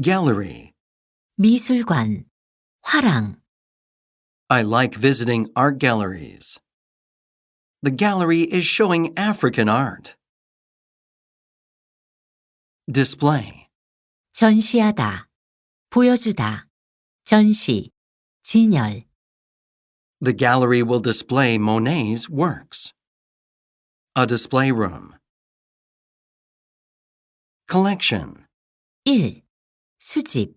Gallery. 미술관, 화랑, I like visiting art galleries. The gallery is showing African art. Display. 전시하다, 보여주다, 전시, 진열, The gallery will display Monet's works. A display room. Collection. 1. 수집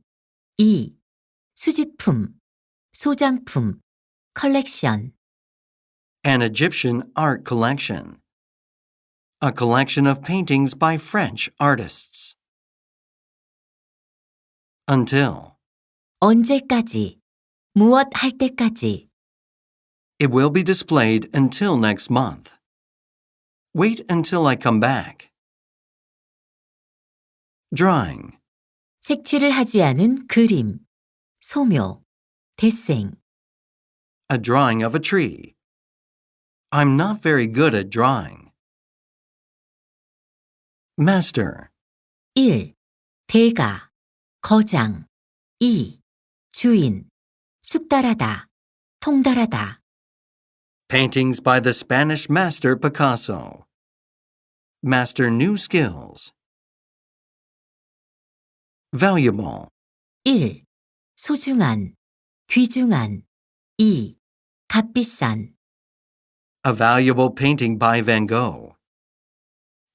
2. 수집품, 소장품, 컬렉션 An Egyptian art collection. A collection of paintings by French artists. Until. 언제까지, 무엇 할 때까지 It will be displayed until next month. Wait until I come back. Drawing. 색칠을 하지 않은 그림, 소묘, 데생, A drawing of a tree. I'm not very good at drawing. Master. 1. 대가, 거장 2. 주인, 숙달하다, 통달하다 Paintings by the Spanish master Picasso. Master new skills. Valuable. 1. 소중한, 귀중한 2. 값비싼 A valuable painting by Van Gogh.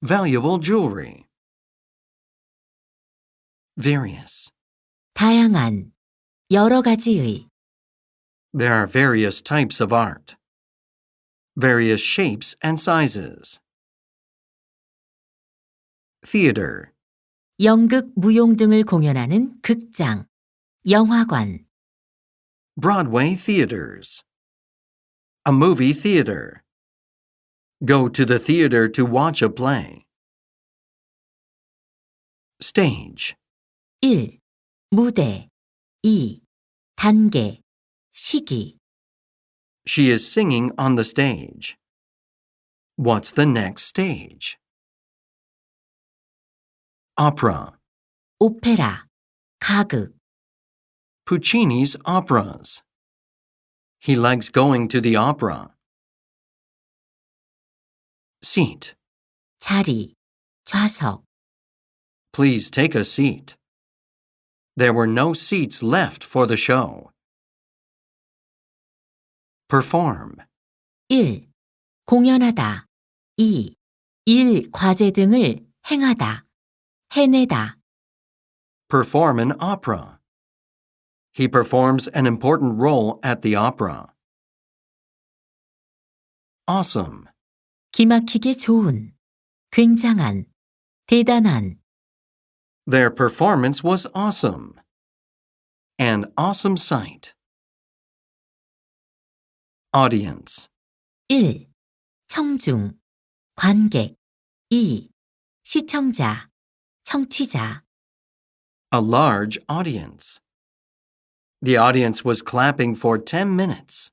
Valuable jewelry. Various. 다양한, 여러 가지의 There are various types of art. Various shapes and sizes. Theater. 연극, 무용 등을 공연하는 극장, 영화관, Broadway theaters. A movie theater. Go to the theater to watch a play. Stage. 1. 무대 2. 단계, 시기 She is singing on the stage. What's the next stage? Opera. 오페라, 가극, Puccini's operas. He likes going to the opera. Seat. 자리, 좌석, Please take a seat. There were no seats left for the show. Perform. 1. 공연하다 2. 일, 과제 등을 행하다, 해내다 Perform an opera. He performs an important role at the opera. Awesome. 기막히게 좋은, 굉장한, 대단한 Their performance was awesome. An awesome sight. Audience. 1. 청중, 관객 2. 시청자, 청취자 A large audience. The audience was clapping for 10 minutes.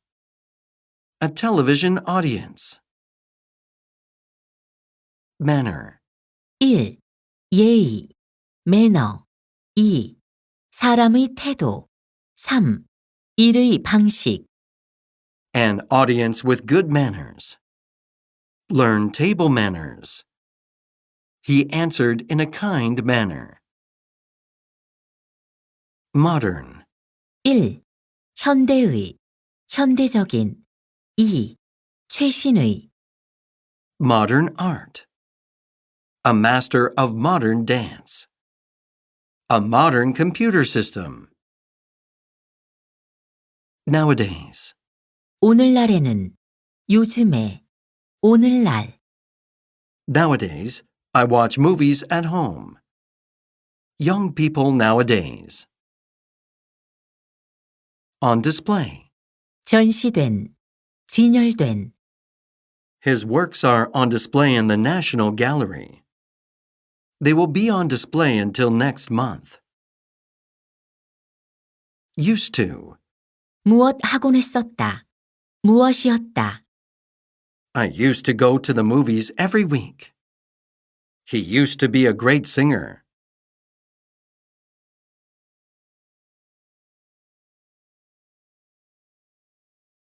A television audience. Manner. 1. 예의, 매너 2. 사람의 태도 3. 일의 방식 An audience with good manners. Learn table manners. He answered in a kind manner. Modern. 1. 현대의, 현대적인 2. 최신의 Modern art. A master of modern dance. A modern computer system. Nowadays. 오늘날에는 요즘에 오늘날 Nowadays, I watch movies at home. Young people nowadays. On display. 전시된, 진열된 His works are on display in the National Gallery. They will be on display until next month. Used to. 무엇 하곤 했었다. 무엇이었다. I used to go to the movies every week. He used to be a great singer.